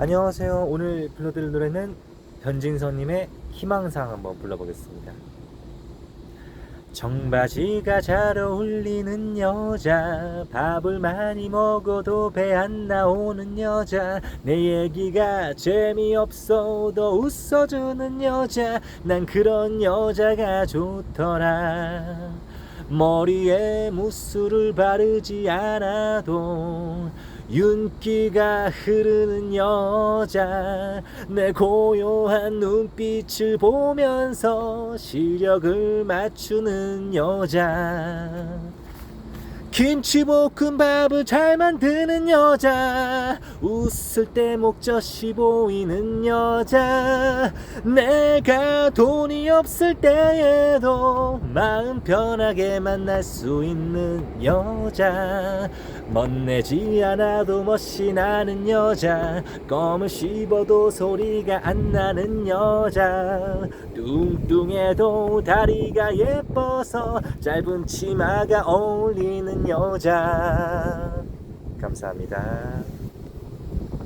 안녕하세요. 오늘 불러드릴 노래는 변진서님의 희망상 한번 불러보겠습니다. 청바지가 잘 어울리는 여자 밥을 많이 먹어도 배 안 나오는 여자 내 얘기가 재미없어도 웃어주는 여자 난 그런 여자가 좋더라 머리에 무술을 바르지 않아도 윤기가 흐르는 여자 내 고요한 눈빛을 보면서 시력을 맞추는 여자. 김치볶음밥을 잘 만드는 여자 웃을 때 목젖이 보이는 여자. 내가 돈이 없을 때에도 마음 편하게 만날 수 있는 여자. 멋내지 않아도 멋이 나는 여자. 껌을 씹어도 소리가 안 나는 여자. 뚱뚱해도 다리가 예뻐서 짧은 치마가 어울리는 여자. 감사합니다.